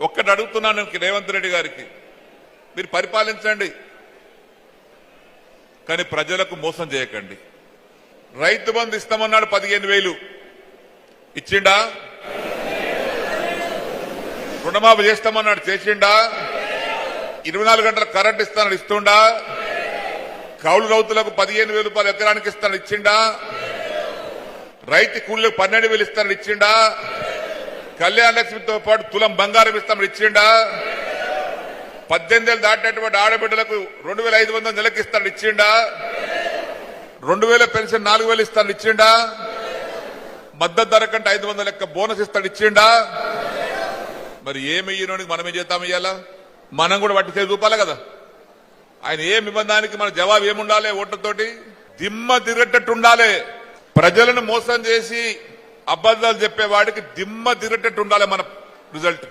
ఒక్కటి అడుగుతున్నాను రేవంత్ రెడ్డి గారికి. మీరు పరిపాలించండి. కానీ ప్రజలకు మోసం చేయకండి. రైతు బంధు ఇస్తామన్నాడు పదిహేను వేలు. ఇచ్చిండా? రుణమాఫీ చేస్తామన్నాడు చేసిండా? ఇరవై నాలుగు గంటల కరెంట్ ఇస్తానని ఇస్తుండా? కౌలు రైతులకు పదిహేను వేల రూపాయలు ఎకరానికి ఇస్తానని ఇచ్చిండా? రైతు కూలీలకు పన్నెండు వేలు ఇస్తానని ఇచ్చిండా? కళ్యాణ లక్ష్మితో పాటు తులం బంగారం ఇస్తాం ఇచ్చిండా? పద్దెనిమిది ఏళ్ళు దాటినటువంటి ఆడబిడ్డలకు రెండు వేల ఐదు వందల నెలకి ఇస్తానని ఇచ్చిండా? రెండు వేల పెన్షన్ నాలుగు వేలు ఇస్తానని ఇచ్చిండా? మద్దతు ధర కంటే ఐదు వందల లెక్క బోనస్ ఇస్తాడు ఇచ్చిండా? మరి ఏమి ఇయ్యనోనికి మనం ఏం చేద్దాం ఇయ్యాలా? మనం కూడా వాటి చేసి చూపాలి కదా. ఆయన ఏ నిబంధానికి మన జవాబు ఏముండాలి ఓట్లతోటి? దిమ్మ తిరగట్టట్టు ఉండాలి ప్రజలను మోసం చేసి అబద్ధాలు చెప్పేవాడికి దిమ్మ తిరగట్టట్టు ఉండాలి మన రిజల్ట్